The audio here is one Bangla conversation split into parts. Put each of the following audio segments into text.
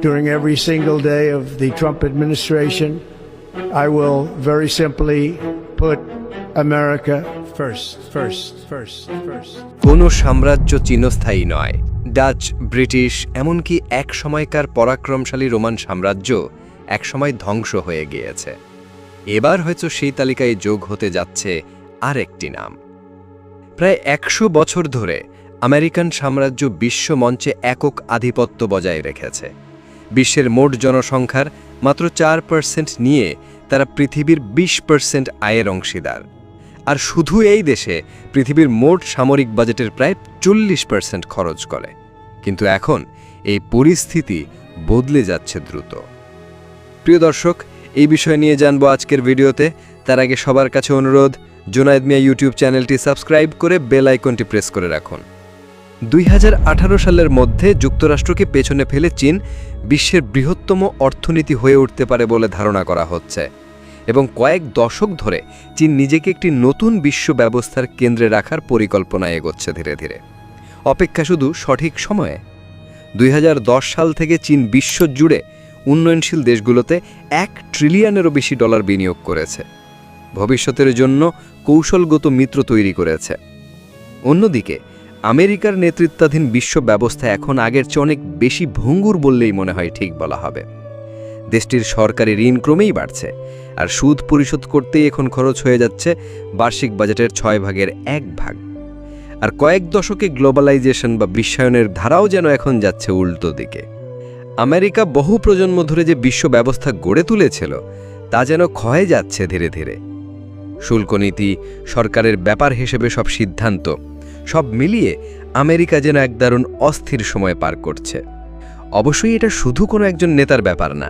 during every single day of the Trump administration, I will very simply put America first, first, first, সাম্রাজ্য চিরস্থায়ী নয়। ডাচ ব্রিটিশ এমনকি এক সময়কার পরাক্রমশালী রোমান সাম্রাজ্য একসময় ধ্বংস হয়ে গিয়েছে। এবার হয়তো সেই তালিকায় যোগ হতে যাচ্ছে আর একটি নাম। প্রায় একশো বছর ধরে আমেরিকান সাম্রাজ্য বিশ্ব মঞ্চে একক আধিপত্য বজায় রেখেছে। বিশ্বের মোট জনসংখ্যার মাত্র চার পার্সেন্ট নিয়ে তারা পৃথিবীর বিশ পার্সেন্ট আয়ের অংশীদার। আর শুধু এই দেশে পৃথিবীর মোট সামরিক বাজেটের প্রায় চল্লিশ পার্সেন্ট খরচ করে। কিন্তু এখন এই পরিস্থিতি বদলে যাচ্ছে দ্রুত। প্রিয় দর্শক, এই বিষয় নিয়ে জানব আজকের ভিডিওতে। তার আগে সবার কাছে অনুরোধ, জোনায়েদ মিয়া ইউটিউব চ্যানেলটি সাবস্ক্রাইব করে বেল আইকনটি প্রেস করে রাখুন। দুই হাজার আঠারো সালের মধ্যে যুক্তরাষ্ট্রকে পেছনে ফেলে চীন বিশ্বের বৃহত্তম অর্থনীতি হয়ে উঠতে পারে বলে ধারণা করা হচ্ছে। এবং কয়েক দশক ধরে চীন নিজেকে একটি নতুন বিশ্ব ব্যবস্থার কেন্দ্রে রাখার পরিকল্পনা এগোচ্ছে ধীরে ধীরে। অপেক্ষা শুধু সঠিক সময়ে। দুই হাজার দশ সাল থেকে চীন বিশ্ব জুড়ে উন্নয়নশীল দেশগুলোতে এক ট্রিলিয়নেরও বেশি ডলার বিনিয়োগ করেছে। ভবিষ্যতের জন্য কৌশলগত মিত্র তৈরি করেছে। অন্যদিকে আমেরিকার নেতৃত্বাধীন বিশ্ব ব্যবস্থা এখন আগের চেয়ে অনেক বেশি ভঙ্গুর বললেই মনে হয় ঠিক বলা হবে। দেশটির সরকারি ঋণ ক্রমেই বাড়ছে, আর সুদ পরিশোধ করতেই এখন খরচ হয়ে যাচ্ছে বার্ষিক বাজেটের ছয় ভাগের এক ভাগ। আর কয়েক দশকে গ্লোবালাইজেশন বা বিশ্বায়নের ধারাও যেন এখন যাচ্ছে উল্টো দিকে। আমেরিকা বহু প্রজন্ম ধরে যে বিশ্ব ব্যবস্থা গড়ে তুলেছিল, তা যেন ক্ষয়ে যাচ্ছে ধীরে ধীরে। শুল্কনীতি সরকারের ব্যাপার হিসেবে সব সিদ্ধান্ত সব মিলিয়ে আমেরিকা যেন এক দারুণ অস্থির সময় পার করছে। অবশ্যই এটা শুধু কোনো একজন নেতার ব্যাপার না,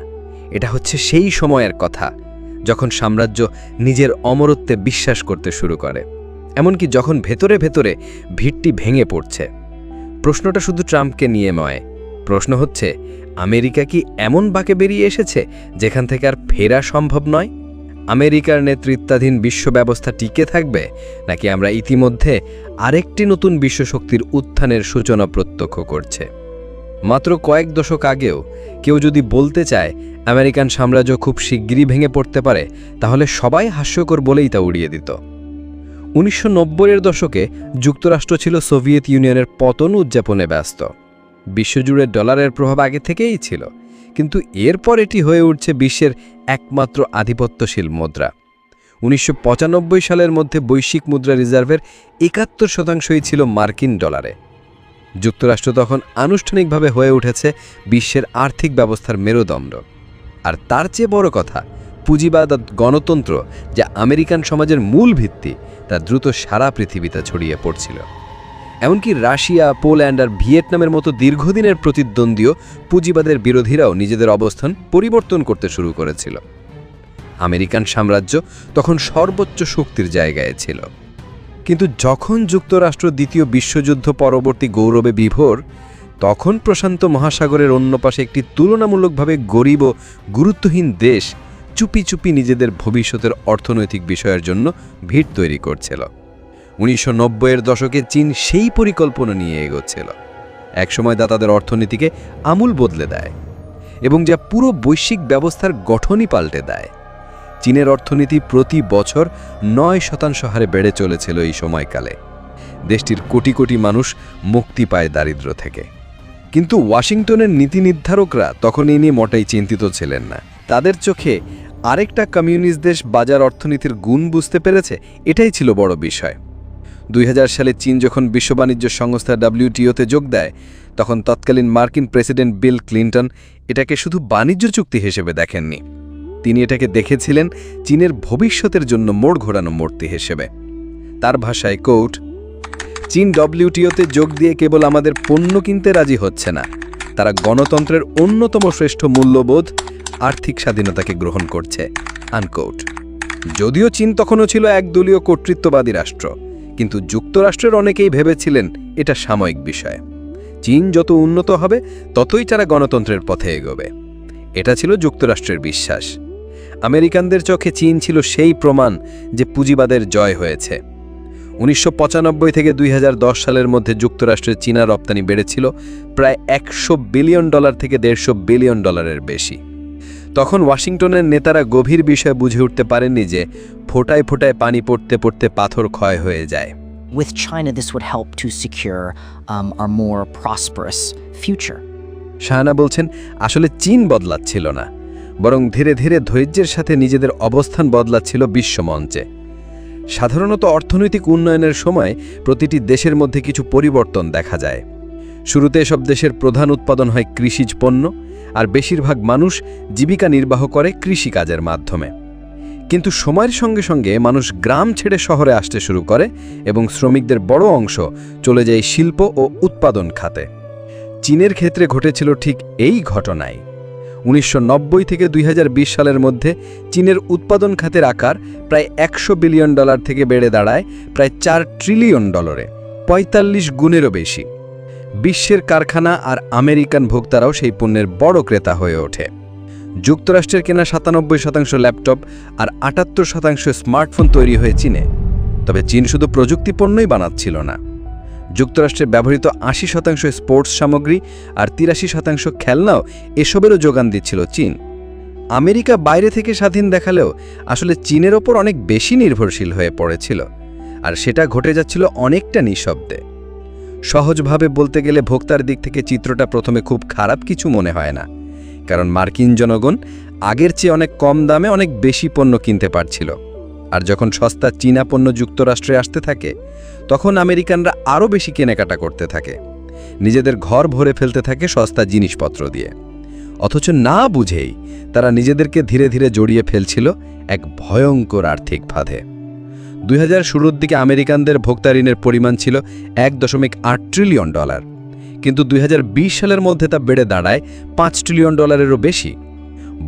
এটা হচ্ছে সেই সময়ের কথা, যখন সাম্রাজ্য নিজের অমরত্বে বিশ্বাস করতে শুরু করে। এমনকি যখন ভেতরে ভেতরে ভিড়টি ভেঙে পড়ছে। প্রশ্নটা শুধু ট্রাম্পকে নিয়ে নয়, প্রশ্ন হচ্ছে, আমেরিকা কি এমন বাঁকে বেরিয়ে এসেছে যেখান থেকে আর ফেরা সম্ভব নয়? আমেরিকার নেতৃত্বাধীন বিশ্ব ব্যবস্থা টিকে থাকবে নাকি আমরা ইতিমধ্যে আরেকটি নতুন বিশ্বশক্তির উত্থানের সূচনা প্রত্যক্ষ করছে? মাত্র কয়েক দশক আগেও কেউ যদি বলতে চায় আমেরিকান সাম্রাজ্য খুব শিগগিরই ভেঙে পড়তে পারে, তাহলে সবাই হাস্যকর বলেই তা উড়িয়ে দিত। উনিশশো এর দশকে যুক্তরাষ্ট্র ছিল সোভিয়েত ইউনিয়নের পতন উদযাপনে ব্যস্ত। বিশ্বজুড়ে ডলারের প্রভাব আগে থেকেই ছিল। কিন্তু এরপর এটি হয়ে উঠছে বিশ্বের একমাত্র আধিপত্যশীল মুদ্রা। উনিশশো পঁচানব্বই সালের মধ্যে বৈশ্বিক মুদ্রা রিজার্ভের একাত্তর শতাংশই ছিল মার্কিন ডলারে। যুক্তরাষ্ট্র তখন আনুষ্ঠানিকভাবে হয়ে উঠেছে বিশ্বের আর্থিক ব্যবস্থার মেরুদণ্ড। আর তার চেয়ে বড় কথা, পুঁজিবাদ গণতন্ত্র, যা আমেরিকান সমাজের মূল ভিত্তি, তা দ্রুত সারা পৃথিবীতে ছড়িয়ে পড়ছিল। এমনকি রাশিয়া, পোল্যান্ড আর ভিয়েতনামের মতো দীর্ঘদিনের প্রতিদ্বন্দ্বীও পুঁজিবাদের বিরোধীরাও নিজেদের অবস্থান পরিবর্তন করতে শুরু করেছিল। আমেরিকান সাম্রাজ্য তখন সর্বোচ্চ শক্তির জায়গায় ছিল। কিন্তু যখন যুক্তরাষ্ট্র দ্বিতীয় বিশ্বযুদ্ধ পরবর্তী গৌরবে বিভোর, তখন প্রশান্ত মহাসাগরের অন্য পাশে একটি তুলনামূলকভাবে গরিব ও গুরুত্বহীন দেশ চুপি চুপি নিজেদের ভবিষ্যতের অর্থনৈতিক বিষয়ের জন্য ভিড় তৈরি করছিল। উনিশশো নব্বইয়ের দশকে চীন সেই পরিকল্পনা নিয়ে এগোচ্ছিল। একসময় দাতাদের অর্থনীতিকে আমূল বদলে দেয় এবং যা পুরো বৈশ্বিক ব্যবস্থার গঠনই পাল্টে দেয়। চীনের অর্থনীতি প্রতি বছর নয় শতাংশ হারে বেড়ে চলেছিল এই সময়কালে। দেশটির কোটি কোটি মানুষ মুক্তি পায় দারিদ্র থেকে। কিন্তু ওয়াশিংটনের নীতি নির্ধারকরা তখন এই নিয়ে মোটেই চিন্তিত ছিলেন না। তাদের চোখে আরেকটা কমিউনিস্ট দেশ বাজার অর্থনীতির গুণ বুঝতে পেরেছে, এটাই ছিল বড় বিষয়। দুই হাজার সালে চীন যখন বিশ্ব বাণিজ্য সংস্থা ডাব্লিউটিওতে যোগ দেয়, তখন তৎকালীন মার্কিন প্রেসিডেন্ট বিল ক্লিন্টন এটাকে শুধু বাণিজ্য চুক্তি হিসেবে দেখেননি। তিনি এটাকে দেখেছিলেন চীনের ভবিষ্যতের জন্য মোড় ঘোরানো মূর্তি হিসেবে। তার ভাষায় কোর্ট চীন ডব্লিউটিওতে যোগ দিয়ে কেবল আমাদের পণ্য কিনতে রাজি হচ্ছে না। তারা গণতন্ত্রের অন্যতম শ্রেষ্ঠ মূল্যবোধ, আর্থিক স্বাধীনতাকে গ্রহণ করছে। আনকোট, যদিও চীন তখনও ছিল একদলীয় কর্তৃত্ববাদী রাষ্ট্র কিন্তু যুক্তরাষ্ট্রের অনেকেই ভেবেছিলেন এটা সাময়িক বিষয়। চীন যত উন্নত হবে, ততই তারা গণতন্ত্রের পথে এগোবে। এটা ছিল যুক্তরাষ্ট্রের বিশ্বাস। আমেরিকানদের চোখে চীন ছিল সেই প্রমাণ যে পুঁজিবাদের জয় হয়েছে। উনিশশো পঁচানব্বই থেকে দুই হাজার দশ সালের মধ্যে যুক্তরাষ্ট্রের চীনা রপ্তানি বেড়েছিল প্রায় একশো বিলিয়ন ডলার থেকে দেড়শো বিলিয়ন ডলারের বেশি। তখন ওয়াশিংটনের নেতারা গভীর বিষয় বুঝে উঠতে পারেননি যে ফোটায় ফোটায় পানি পড়তে পড়তে পাথর ক্ষয় হয়ে যায়। With China, this would help to secure um, our more prosperous future. Shahana বলছেন আসলে চীন বদলাচ্ছিল না বরং ধীরে ধীরে ধৈর্যের সাথে নিজেদের অবস্থান বদলাচ্ছিল বিশ্বমঞ্চে সাধারণত অর্থনৈতিক উন্নয়নের সময় প্রতিটি দেশের মধ্যে কিছু পরিবর্তন দেখা যায়। শুরুতে এসব দেশের প্রধান উৎপাদন হয় কৃষিজ পণ্য আর বেশিরভাগ মানুষ জীবিকা নির্বাহ করে কৃষিকাজের মাধ্যমে। কিন্তু সময়ের সঙ্গে সঙ্গে মানুষ গ্রাম ছেড়ে শহরে আসতে শুরু করে এবং শ্রমিকদের বড় অংশ চলে যায় শিল্প ও উৎপাদন খাতে। চীনের ক্ষেত্রে ঘটেছিল ঠিক এই ঘটনাই। উনিশশো থেকে দুই হাজার বিশ সালের মধ্যে চীনের উৎপাদন খাতের আকার প্রায় একশো বিলিয়ন ডলার থেকে বেড়ে দাঁড়ায় প্রায় চার ট্রিলিয়ন ডলারে, পঁয়তাল্লিশ গুণেরও বেশি। বিশ্বের কারখানা আর আমেরিকান ভোক্তারাও সেই পণ্যের বড় ক্রেতা হয়ে ওঠে। যুক্তরাষ্ট্রের কেনা সাতানব্বই শতাংশ ল্যাপটপ আর আটাত্তর শতাংশ স্মার্টফোন তৈরি হয়ে চীনে। তবে চীন শুধু প্রযুক্তি পণ্যই বানাচ্ছিল না। যুক্তরাষ্ট্রে ব্যবহৃত আশি শতাংশ স্পোর্টস সামগ্রী আর তিরাশি শতাংশ খেলনাও এসবেরও যোগান দিচ্ছিল চীন। আমেরিকা বাইরে থেকে স্বাধীন দেখালেও আসলে চীনের ওপর অনেক বেশি নির্ভরশীল হয়ে পড়েছিল। আর সেটা ঘটে যাচ্ছিল অনেকটা নিঃশব্দে। সহজভাবে বলতে গেলে ভোক্তার দিক থেকে চিত্রটা প্রথমে খুব খারাপ কিছু মনে হয় না। কারণ মার্কিন জনগণ আগের চেয়ে অনেক কম দামে অনেক বেশি পণ্য কিনতে পারছিল। আর যখন সস্তা চীনা পণ্য যুক্তরাষ্ট্রে আসতে থাকে, তখন আমেরিকানরা আরও বেশি কেনাকাটা করতে থাকে। নিজেদের ঘর ভরে ফেলতে থাকে সস্তা জিনিসপত্র দিয়ে। অথচ না বুঝেই তারা নিজেদেরকে ধীরে ধীরে জড়িয়ে ফেলছিল এক ভয়ঙ্কর আর্থিক ফাঁদে দুই হাজার শুরুর দিকে আমেরিকানদের ভোক্তা ঋণের পরিমাণ ছিল এক দশমিক আট ট্রিলিয়ন ডলার। কিন্তু দুই হাজার বিশ সালের মধ্যে তা বেড়ে দাঁড়ায় পাঁচ ট্রিলিয়ন ডলারেরও বেশি।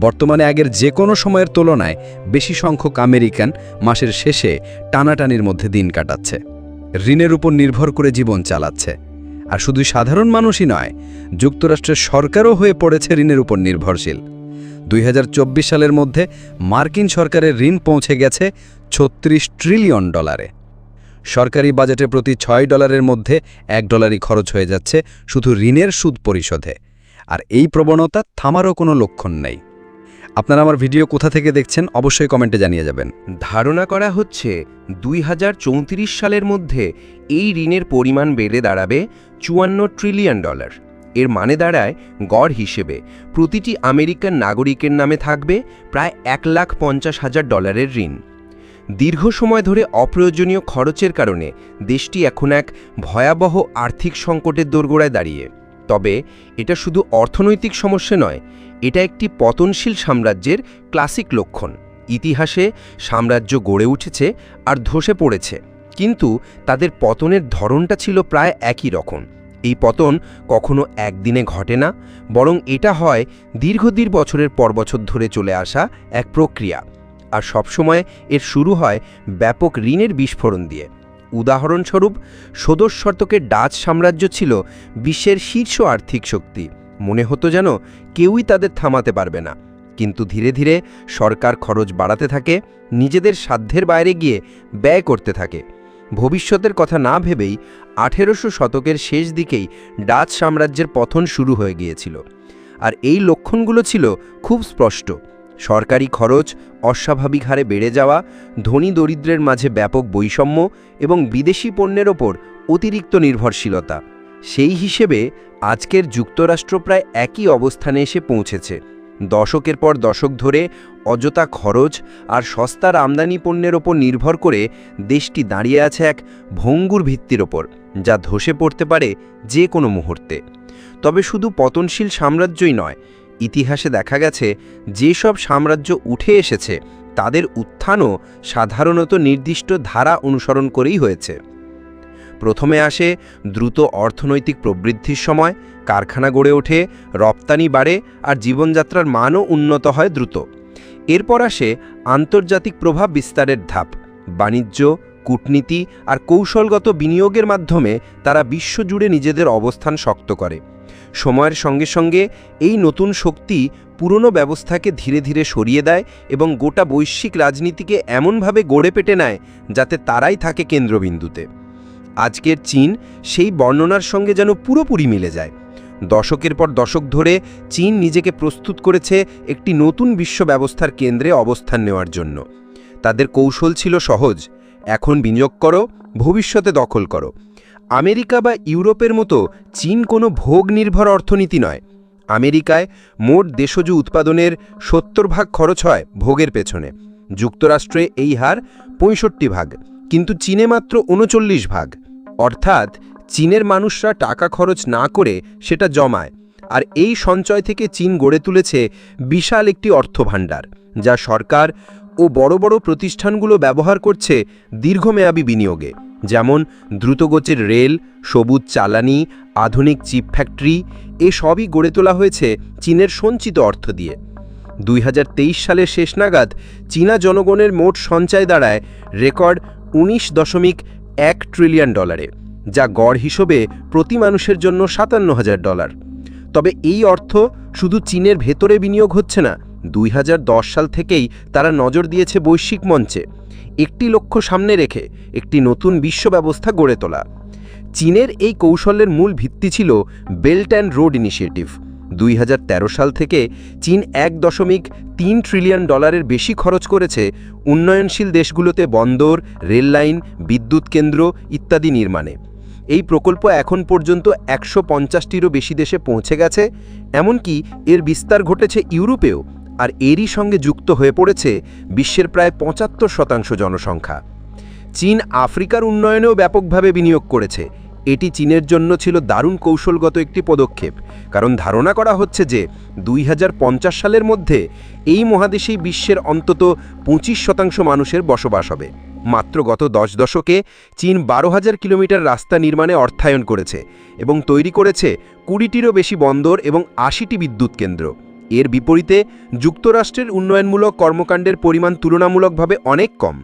বর্তমানে আগের যে কোনো সময়ের তুলনায় বেশি সংখ্যক আমেরিকান মাসের শেষে টানাটানির মধ্যে দিন কাটাচ্ছে। ঋণের উপর নির্ভর করে জীবন চালাচ্ছে। আর শুধু সাধারণ মানুষই নয়, যুক্তরাষ্ট্রের সরকারও হয়ে পড়েছে ঋণের উপর নির্ভরশীল। দুই হাজার চব্বিশ সালের মধ্যে মার্কিন সরকারের ঋণ পৌঁছে গেছে ছত্রিশ ট্রিলিয়ন ডলারে। সরকারি বাজেটে প্রতি ছয় ডলারের মধ্যে এক ডলারই খরচ হয়ে যাচ্ছে শুধু ঋণের সুদ পরিশোধে। আর এই প্রবণতা থামারও কোনো লক্ষণ নেই। আপনারা আমার ভিডিও কোথা থেকে দেখছেন অবশ্যই কমেন্টে জানিয়ে যাবেন। ধারণা করা হচ্ছে, দুই হাজার চৌত্রিশ সালের মধ্যে এই ঋণের পরিমাণ বেড়ে দাঁড়াবে চুয়ান্ন ট্রিলিয়ন ডলার। এর মানে দাঁড়ায় গড় হিসেবে। প্রতিটি আমেরিকান নাগরিকের নামে থাকবে প্রায় এক লাখ পঞ্চাশ হাজার ডলারের ঋণ। দীর্ঘ সময় ধরে অপ্রয়োজনীয় খরচের কারণে দেশটি এখন এক ভয়াবহ আর্থিক সংকটের দোরগোড়ায় দাঁড়িয়ে। তবে এটা শুধু অর্থনৈতিক সমস্যা নয়, এটা একটি পতনশীল সাম্রাজ্যের ক্লাসিক লক্ষণ। ইতিহাসে সাম্রাজ্য গড়ে উঠেছে আর ধসে পড়েছে, কিন্তু তাদের পতনের ধরনটা ছিল প্রায় একই রকম। এই পতন কখনো একদিনে ঘটে না, বরং এটা হয় দীর্ঘদীর বছরের পর বছর ধরে চলে আসা এক প্রক্রিয়া। আর সবসময় এর শুরু হয় ব্যাপক ঋণের বিস্ফোরণ দিয়ে। উদাহরণস্বরূপ, ষোদশ শতকের ডাচ সাম্রাজ্য ছিল বিশ্বের শীর্ষ আর্থিক শক্তি। মনে হতো যেন কেউই তাদের থামাতে পারবে না। কিন্তু ধীরে ধীরে সরকার খরচ বাড়াতে থাকে, নিজেদের সাধ্যের বাইরে গিয়ে ব্যয় করতে থাকে। ভবিষ্যতের কথা না ভেবেই আঠেরোশো শতকের শেষ দিকেই ডাচ সাম্রাজ্যের পথন শুরু হয়ে গিয়েছিল। আর এই লক্ষণগুলো ছিল খুব স্পষ্ট। সরকারি খরচ, অস্বাভাবিক হারে বেড়ে যাওয়া, ধনী দরিদ্রের মাঝে ব্যাপক বৈষম্য এবং বিদেশি পণ্যের ওপর অতিরিক্ত নির্ভরশীলতা। সেই হিসেবে আজকের যুক্তরাষ্ট্র প্রায় একই অবস্থানে এসে পৌঁছেছে। দশকের পর দশক ধরে অযথা খরচ আর সস্তার আমদানি পণ্যের ওপর নির্ভর করে দেশটি দাঁড়িয়ে আছে এক ভঙ্গুর ভিত্তির ওপর, যা ধসে পড়তে পারে যে কোনো মুহূর্তে। তবে শুধু পতনশীল সাম্রাজ্যই নয় ইতিহাসে দেখা গেছে, যেসব সাম্রাজ্য উঠে এসেছে, তাদের উত্থানও সাধারণত নির্দিষ্ট ধারা অনুসরণ করেই হয়েছে। প্রথমে আসে দ্রুত অর্থনৈতিক প্রবৃদ্ধির সময়, কারখানা গড়ে ওঠে, রপ্তানি বাড়ে আর জীবনযাত্রার মানও উন্নত হয় দ্রুত। এরপর আসে আন্তর্জাতিক প্রভাব বিস্তারের ধাপ, বাণিজ্য, কূটনীতি আর কৌশলগত বিনিয়োগের মাধ্যমে তারা বিশ্বজুড়ে নিজেদের অবস্থান শক্ত করে। সময়ের সঙ্গে সঙ্গে এই নতুন শক্তি পুরনো ব্যবস্থাকে ধীরে ধীরে সরিয়ে দেয় এবং গোটা বৈশ্বিক রাজনীতিকে এমনভাবে গড়ে পেটে নেয় যাতে তারাই থাকে কেন্দ্রবিন্দুতে। আজকের চীন সেই বর্ণনার সঙ্গে যেন পুরোপুরি মিলে যায়। দশকের পর দশক ধরে চীন নিজেকে প্রস্তুত করেছে একটি নতুন বিশ্ব ব্যবস্থার কেন্দ্রে অবস্থান নেওয়ার জন্য। তাদের কৌশল ছিল সহজ। এখন বিনিয়োগ করো, ভবিষ্যতে দখল করো। আমেরিকা বা ইউরোপের মতো চীন কোনো ভোগ নির্ভর অর্থনীতি নয়। আমেরিকায় মোট দেশজ উৎপাদনের সত্তর ভাগ খরচ হয় ভোগের পেছনে। যুক্তরাষ্ট্রে এই হার পঁয়ষট্টি ভাগ, কিন্তু চীনে মাত্র উনচল্লিশ ভাগ। অর্থাৎ চীনের মানুষরা টাকা খরচ না করে সেটা জমায়, আর এই সঞ্চয় থেকে চীন গড়ে তুলেছে বিশাল একটি অর্থভাণ্ডার, যা সরকার ও বড় বড় প্রতিষ্ঠানগুলো ব্যবহার করছে দীর্ঘমেয়াদী বিনিয়োগে। যেমন দ্রুতগতির রেল, সবুজ চালানি, আধুনিক চিপ ফ্যাক্টরি এসবই গড়ে তোলা হয়েছে চীনের সঞ্চিত অর্থ দিয়ে। দুই হাজার তেইশ সালের শেষ নাগাদ চীনা জনগণের মোট সঞ্চয় দাঁড়ায় রেকর্ড উনিশ দশমিক এক ট্রিলিয়ন ডলারে, যা গড় হিসেবে প্রতি মানুষের জন্য সাতান্ন হাজার ডলার। তবে এই অর্থ শুধু চীনের ভেতরে বিনিয়োগ হচ্ছে না, দুই হাজার দশ সাল থেকেই তারা নজর দিয়েছে বৈশ্বিক মঞ্চে। একটি লক্ষ্য সামনে রেখে একটি নতুন বিশ্ব ব্যবস্থা গড়ে তোলা। চীনের এই কৌশলের মূল ভিত্তি ছিল বেল্ট অ্যান্ড রোড ইনিশিয়েটিভ দুই হাজার তেরো সাল থেকে চীন এক দশমিক তিন ট্রিলিয়ন ডলারের বেশি খরচ করেছে উন্নয়নশীল দেশগুলোতে বন্দর, রেললাইন, বিদ্যুৎ কেন্দ্র ইত্যাদি নির্মাণে। এই প্রকল্প এখন পর্যন্ত একশো পঞ্চাশটিরও বেশি দেশে পৌঁছে গেছে, এমনকি এর বিস্তার ঘটেছে ইউরোপেও। আর এরই সঙ্গে যুক্ত হয়ে পড়েছে বিশ্বের প্রায় পঁচাত্তর শতাংশ জনসংখ্যা। চীন আফ্রিকার উন্নয়নেও ব্যাপকভাবে বিনিয়োগ করেছে। এটি চীনের জন্য ছিল দারুণ কৌশলগত একটি পদক্ষেপ, কারণ ধারণা করা হচ্ছে যে দুই হাজার পঞ্চাশ সালের মধ্যে এই মহাদেশেই বিশ্বের অন্তত পঁচিশ শতাংশ মানুষের বসবাস হবে। মাত্র গত দশ দশকে চীন বারো হাজার কিলোমিটার রাস্তা নির্মাণে অর্থায়ন করেছে এবং তৈরি করেছে কুড়িটিরও বেশি বন্দর এবং আশিটি বিদ্যুৎ কেন্দ্র। এর বিপরীতে যুক্তরাষ্ট্রের উন্নয়নমূলক কর্মকাণ্ডের পরিমাণ তুলনামূলকভাবে অনেক কম।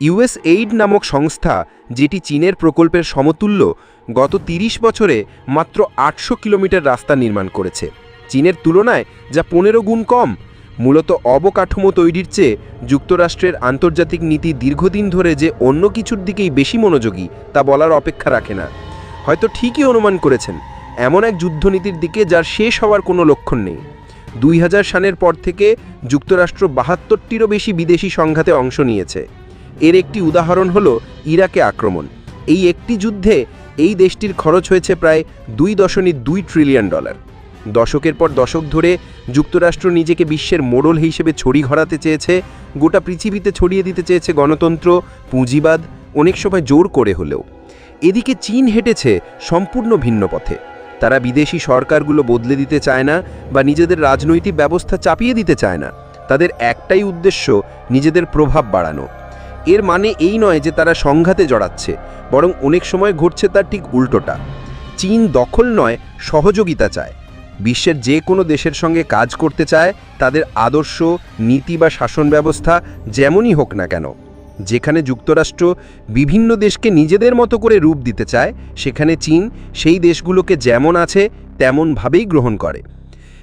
ইউএস এইড নামক সংস্থা, যেটি চীনের প্রকল্পের সমতুল্য, গত ৩০ বছরে মাত্র আটশো কিলোমিটার রাস্তা নির্মাণ করেছে। চীনের তুলনায় যা পনেরো গুণ কম। মূলত অবকাঠামো তৈরির চেয়ে যুক্তরাষ্ট্রের আন্তর্জাতিক নীতি দীর্ঘদিন ধরে যে অন্য কিছুর দিকেই বেশি মনোযোগী, তা বলার অপেক্ষা রাখে না। হয়তো ঠিকই অনুমান করেছেন, এমন এক যুদ্ধনীতির দিকে যার শেষ হওয়ার কোনো লক্ষণ নেই। দুই হাজার সালের পর থেকে যুক্তরাষ্ট্র বাহাত্তরটিরও বেশি বিদেশি সংঘাতে অংশ নিয়েছে। এর একটি উদাহরণ হল ইরাকে আক্রমণ। এই একটি যুদ্ধে এই দেশটির খরচ হয়েছে প্রায় দুই দশমিক দুই ট্রিলিয়ন ডলার। দশকের পর দশক ধরে যুক্তরাষ্ট্র নিজেকে বিশ্বের মোড়ল হিসেবে ছড়ি ঘরাতে চেয়েছে, গোটা পৃথিবীতে ছড়িয়ে দিতে চেয়েছে গণতন্ত্র, পুঁজিবাদ, অনেক সময় জোর করে হলেও। এদিকে চীন হেঁটেছে সম্পূর্ণ ভিন্ন পথে। তারা বিদেশি সরকারগুলো বদলে দিতে চায় না বা নিজেদের রাজনৈতিক ব্যবস্থা চাপিয়ে দিতে চায় না। তাদের একটাই উদ্দেশ্য, নিজেদের প্রভাব বাড়ানো। এর মানে এই নয় যে তারা সংঘাতে জড়াচ্ছে, বরং অনেক সময় ঘটছে তার ঠিক উল্টোটা। চীন দখল নয়, সহযোগিতা চায়। বিশ্বের যে কোনো দেশের সঙ্গে কাজ করতে চায়, তাদের আদর্শ, নীতি বা শাসন ব্যবস্থা যেমনই হোক না কেন। যেখানে যুক্তরাষ্ট্র বিভিন্ন দেশকে নিজেদের মতো করে রূপ দিতে চায়, সেখানে চীন সেই দেশগুলোকে যেমন আছে, তেমনভাবেই গ্রহণ করে।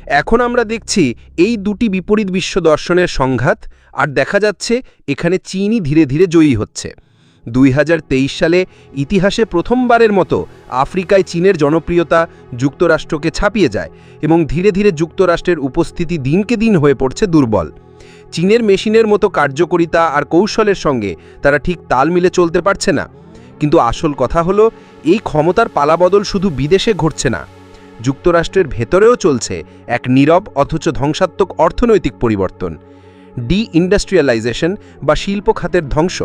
এখন আমরা দেখছি এই দুটি বিপরীত বিশ্ব দর্শনের সংঘাত, আর দেখা যাচ্ছে এখানে চীনই ধীরে ধীরে জয়ী হচ্ছে। দুই হাজার তেইশ সালে ইতিহাসে প্রথমবারের মতো আফ্রিকায় চীনের জনপ্রিয়তা যুক্তরাষ্ট্রকে ছাপিয়ে যায় এবং ধীরে ধীরে যুক্তরাষ্ট্রের উপস্থিতি দিনকে দিন হয়ে পড়ছে দুর্বল। চীনের মেশিনের মতো কার্যকরিতা আর কৌশলের সঙ্গে তারা ঠিক তাল মিলে চলতে পারছে না। কিন্তু আসল কথা হলো, এই ক্ষমতার পালাবদল শুধু বিদেশে ঘটছে না। যুক্তরাষ্ট্রের ভেতরেও চলছে এক নীরব অথচ ধ্বংসাত্মক অর্থনৈতিক পরিবর্তন। ডি ইন্ডাস্ট্রিয়ালাইজেশন বা শিল্প খাতের ধ্বংস।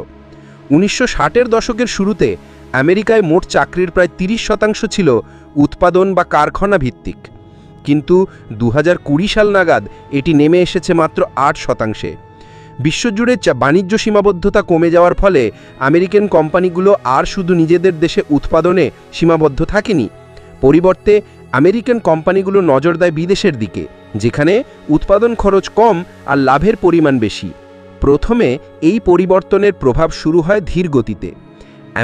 উনিশশো ষাটের দশকের শুরুতে আমেরিকায় মোট চাকরির প্রায় তিরিশ শতাংশ ছিল উৎপাদন বা কারখানা ভিত্তিক কিন্তু দু হাজার কুড়ি সাল নাগাদ এটি নেমে এসেছে মাত্র আট শতাংশে। বিশ্বজুড়ে বাণিজ্য সীমাবদ্ধতা কমে যাওয়ার ফলে আমেরিকান কোম্পানিগুলো আর শুধু নিজেদের দেশে উৎপাদনে সীমাবদ্ধ থাকেনি। পরিবর্তে আমেরিকান কোম্পানিগুলো নজর দেয় বিদেশের দিকে, যেখানে উৎপাদন খরচ কম আর লাভের পরিমাণ বেশি। প্রথমে এই পরিবর্তনের প্রভাব শুরু হয় ধীর গতিতে।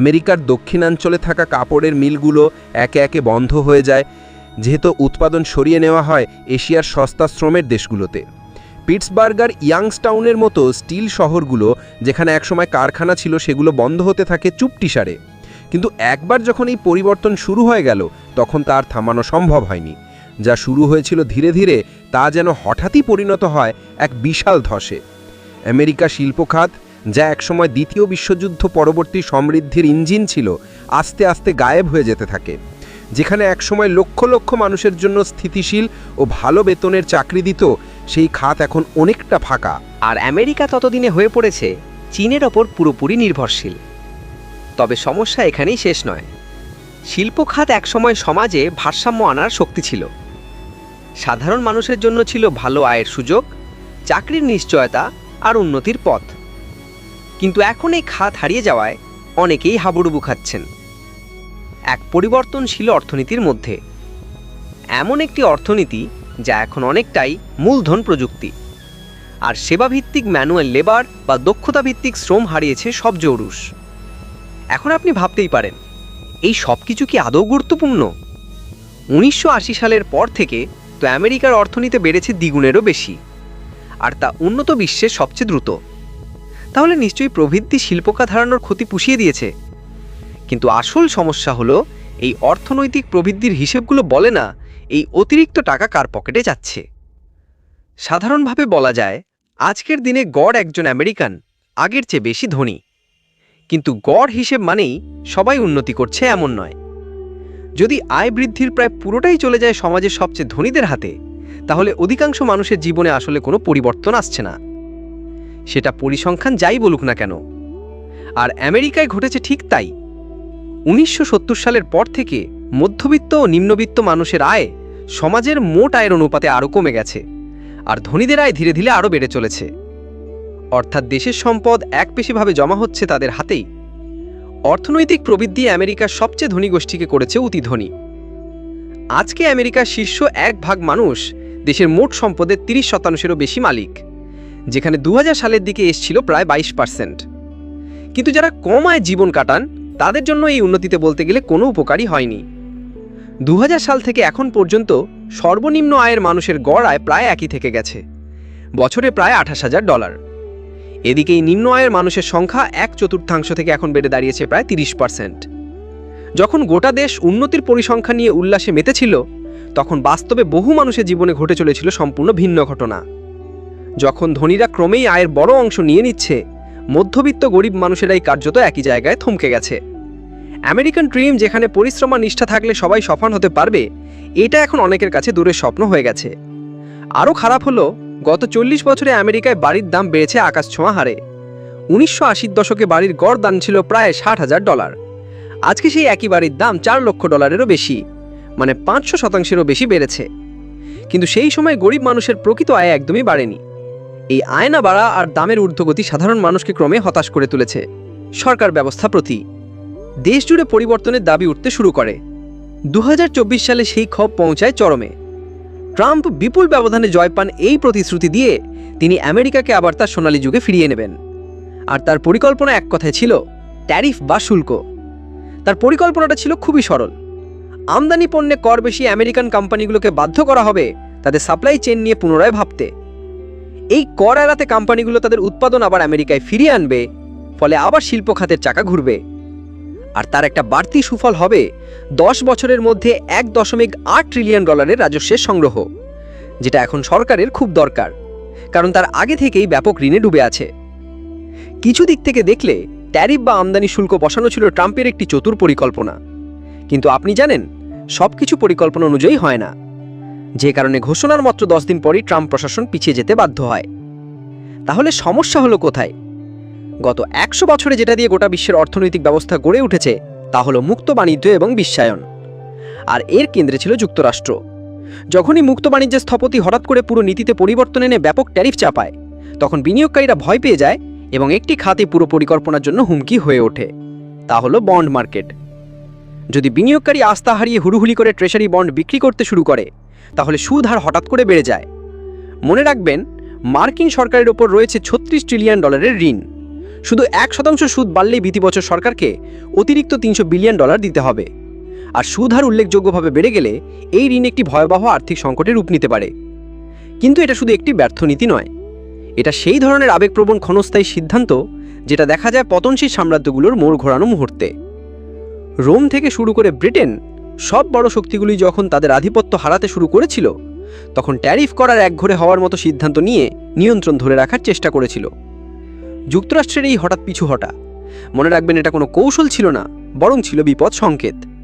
আমেরিকার দক্ষিণাঞ্চলে থাকা কাপড়ের মিলগুলো একে একে বন্ধ হয়ে যায় যেহেতু উৎপাদন সরিয়ে নেওয়া হয় এশিয়ার সস্তা শ্রমের দেশগুলোতে। পিটসবার্গার ইয়াংস্টাউনের মতো স্টিল শহরগুলো, যেখানে একসময় কারখানা ছিল, সেগুলো বন্ধ হতে থাকে চুপটিসারে কিন্তু একবার যখন এই পরিবর্তন শুরু হয়ে গেল, তখন তার থামানো সম্ভব হয়নি। যা শুরু হয়েছিল ধীরে ধীরে, তা যেন হঠাৎই পরিণত হয় এক বিশাল ধসে। আমেরিকা শিল্পখাত যা একসময় দ্বিতীয় বিশ্বযুদ্ধ পরবর্তী সমৃদ্ধির ইঞ্জিন ছিল, আস্তে আস্তে গায়েব হয়ে যেতে থাকে। যেখানে একসময় লক্ষ লক্ষ মানুষের জন্য স্থিতিশীল ও ভালো বেতনের চাকরি দিত, সেই খাত এখন অনেকটা ফাঁকা। আর আমেরিকা ততদিনে হয়ে পড়েছে, চীনের ওপর পুরোপুরি নির্ভরশীল। তবে সমস্যা এখানেই শেষ নয়। শিল্প খাত একসময় সমাজে ভারসাম্য আনার শক্তি ছিল। সাধারণ মানুষের জন্য ছিল ভালো আয়ের সুযোগ, চাকরির নিশ্চয়তা আর উন্নতির পথ। কিন্তু এখন এই খাত হারিয়ে যাওয়ায় অনেকেই হাবুডুবু খাচ্ছেন। এক পরিবর্তনশীল অর্থনীতির মধ্যে। এমন একটি অর্থনীতি যা এখন অনেকটাই মূলধন প্রযুক্তি। আর সেবাভিত্তিক ম্যানুয়াল লেবার বা দক্ষতা ভিত্তিক শ্রম হারিয়েছে সব জৌরুস এখন আপনি ভাবতেই পারেন, এই সব কিছু কি আদৌ গুরুত্বপূর্ণ? উনিশশো আশি সালের পর থেকে তো আমেরিকার অর্থনীতি বেড়েছে দ্বিগুণেরও বেশি, আর তা উন্নত বিশ্বের সবচেয়ে দ্রুত। তাহলে নিশ্চয়ই প্রবৃদ্ধি শিল্পকাত হারানোর ক্ষতি পুষিয়ে দিয়েছে। কিন্তু আসল সমস্যা হলো, এই অর্থনৈতিক প্রবৃদ্ধির হিসেবগুলো বলে না, এই অতিরিক্ত টাকা কার পকেটে যাচ্ছে। সাধারণভাবে বলা যায়, আজকের দিনে গড় একজন আমেরিকান, আগের চেয়ে বেশি ধনী। কিন্তু গড় হিসেব মানেই সবাই উন্নতি করছে এমন নয়। যদি আয় বৃদ্ধির প্রায় পুরোটাই চলে যায় সমাজের সবচেয়ে ধনীদের হাতে, তাহলে অধিকাংশ মানুষের জীবনে আসলে কোনো পরিবর্তন আসছে না। সেটা পরিসংখ্যান যাই বলুক না কেন। আর আমেরিকায় ঘটেছে ঠিক তাই। উনিশশো সত্তর সালের পর থেকে মধ্যবিত্ত ও নিম্নবিত্ত মানুষের আয় সমাজের মোট আয়ের অনুপাতে আরও কমে গেছে, আর ধনীদের আয় ধীরে ধীরে আরও বেড়ে চলেছে। অর্থাৎ দেশের সম্পদ এক পেশিভাবে জমা হচ্ছে তাদের হাতেই। অর্থনৈতিক প্রবৃদ্ধি আমেরিকার সবচেয়ে ধনী গোষ্ঠীকে করেছে অতি ধনী। আজকে আমেরিকার শীর্ষ এক ভাগ মানুষ দেশের মোট সম্পদের তিরিশ শতাংশেরও বেশি মালিক, যেখানে দু হাজার সালের দিকে এসছিল প্রায় বাইশ পার্সেন্ট। কিন্তু যারা কম আয় জীবন কাটান তাদের জন্য এই উন্নতিতে বলতে গেলে কোনো উপকারই হয়নি। দু হাজার সাল থেকে এখন পর্যন্ত সর্বনিম্ন আয়ের মানুষের গড় আয় প্রায় একই থেকে গেছে। বছরে প্রায় আঠাশ হাজার ডলার। এদিকে নিম্ন আয়ের মানুষের সংখ্যা এক চতুর্থাংশ থেকে এখন বেড়ে দাঁড়িয়েছে প্রায় তিরিশ পার্সেন্ট। যখন গোটা দেশ উন্নতির পরিসংখ্যা নিয়ে উল্লাসে মেতেছিল, তখন বাস্তবে বহু মানুষের জীবনে ঘটে চলেছিল সম্পূর্ণ ভিন্ন ঘটনা। যখন ধনীরা ক্রমেই আয়ের বড় অংশ নিয়ে নিচ্ছে মধ্যবিত্ত গরিব মানুষেরাই কার্যত একই জায়গায় থমকে গেছে। আমেরিকান ড্রিম যেখানে পরিশ্রম নিষ্ঠা থাকলে সবাই সফল হতে পারবে, এটা এখন অনেকের কাছে দূরের স্বপ্ন হয়ে গেছে। আরও খারাপ হলো, গত চল্লিশ বছরে আমেরিকায় বাড়ির দাম বেড়েছে আকাশ ছোঁয়া হারে। উনিশশো আশির দশকে বাড়ির গড় দাম ছিল প্রায় ষাট হাজার ডলার। আজকে সেই একই বাড়ির দাম চার লক্ষ ডলারেরও বেশি মানে পাঁচশো শতাংশেরও বেশি বেড়েছে। কিন্তু সেই সময় গরিব মানুষের প্রকৃত আয় একদমই বাড়েনি। এই আয়না বাড়া আর দামের ঊর্ধ্বগতি সাধারণ মানুষকে ক্রমে হতাশ করে তুলেছে। সরকার ব্যবস্থা প্রতি। দেশ জুড়ে পরিবর্তনের দাবি উঠতে শুরু করে। দু হাজার চব্বিশ সালে সেই ক্ষোভ পৌঁছায় চরমে। ট্রাম্প বিপুল ব্যবধানে জয় পান এই প্রতিশ্রুতি দিয়ে তিনি আমেরিকাকে আবার তার সোনালী যুগে ফিরিয়ে নেবেন। আর তার পরিকল্পনা এক কথায় ছিল, ট্যারিফ বা শুল্ক। তার পরিকল্পনাটা ছিল খুবই সরল। আমদানি পণ্যে কর বেশি আমেরিকান কোম্পানিগুলোকে বাধ্য করা হবে তাদের সাপ্লাই চেন নিয়ে পুনরায় ভাবতে। এই কর এড়াতে কোম্পানিগুলো তাদের উৎপাদন আবার আমেরিকায় ফিরিয়ে আনবে, ফলে আবার শিল্প খাতের চাকা ঘুরবে। আর তার একটা বাড়তি সুফল হবে দশ বছরের মধ্যে এক দশমিক আট ট্রিলিয়ন ডলারের রাজস্বের সংগ্রহ, যেটা এখন সরকারের খুব দরকার, কারণ তার আগে থেকেই ব্যাপক ঋণে ডুবে আছে। কিছু দিক থেকে দেখলে ট্যারিফ বা আমদানি শুল্ক বসানো ছিল ট্রাম্পের একটি চতুর পরিকল্পনা। কিন্তু আপনি জানেন সব কিছু পরিকল্পনা অনুযায়ী হয় না। যে কারণে ঘোষণার মাত্র দশ দিন পরই ট্রাম্প প্রশাসন পিছিয়ে যেতে বাধ্য হয়। তাহলে সমস্যা হলো কোথায়? গত একশো বছরে যেটা দিয়ে গোটা বিশ্বের অর্থনৈতিক ব্যবস্থা গড়ে উঠেছে, তা হলো মুক্ত বাণিজ্য এবং বিশ্বায়ন। আর এর কেন্দ্রে ছিল যুক্তরাষ্ট্র। যখনই মুক্ত বাণিজ্যের স্থপতি হঠাৎ করে পুরো নীতিতে পরিবর্তন এনে ব্যাপক ট্যারিফ চাপায়, তখন বিনিয়োগকারীরা ভয় পেয়ে যায় এবং একটি খাতে পুরো পরিকল্পনার জন্য হুমকি হয়ে ওঠে। তা হলো বন্ড মার্কেট। যদি বিনিয়োগকারী আস্থা হারিয়ে হুড়ুহুড়ি করে ট্রেজারি বন্ড বিক্রি করতে শুরু করে তাহলে সুদ হার হঠাৎ করে বেড়ে যায়। মনে রাখবেন, মার্কিন সরকারের ওপর রয়েছে ছত্রিশ ট্রিলিয়ন ডলারের ঋণ। শুধু এক শতাংশ সুদ বাড়লেই বিতি বছর সরকারকে অতিরিক্ত তিনশো বিলিয়ন ডলার দিতে হবে। আর সুদহার উল্লেখযোগ্যভাবে বেড়ে গেলে এই ঋণ একটি ভয়াবহ আর্থিক সংকটের রূপ নিতে পারে। কিন্তু এটা শুধু একটি ব্যর্থ নীতি নয়। এটা সেই ধরনের আবেগপ্রবণ ক্ষণস্থায়ী সিদ্ধান্ত যেটা দেখা যায় পতনশীল সাম্রাজ্যগুলোর মোড় ঘোরানো মুহূর্তে। রোম থেকে শুরু করে ব্রিটেন সব বড় শক্তিগুলি যখন তাদের আধিপত্য হারাতে শুরু করেছিল, তখন ট্যারিফ করার একঘরে হওয়ার মতো সিদ্ধান্ত নিয়ে নিয়ন্ত্রণ ধরে রাখার চেষ্টা করেছিল। যুক্তরাষ্ট্রের এই হঠাৎ পিছু হটা, মনে রাখবেন এটা কোনো কৌশল ছিল না, বরং ছিল বিপদ সংকেত।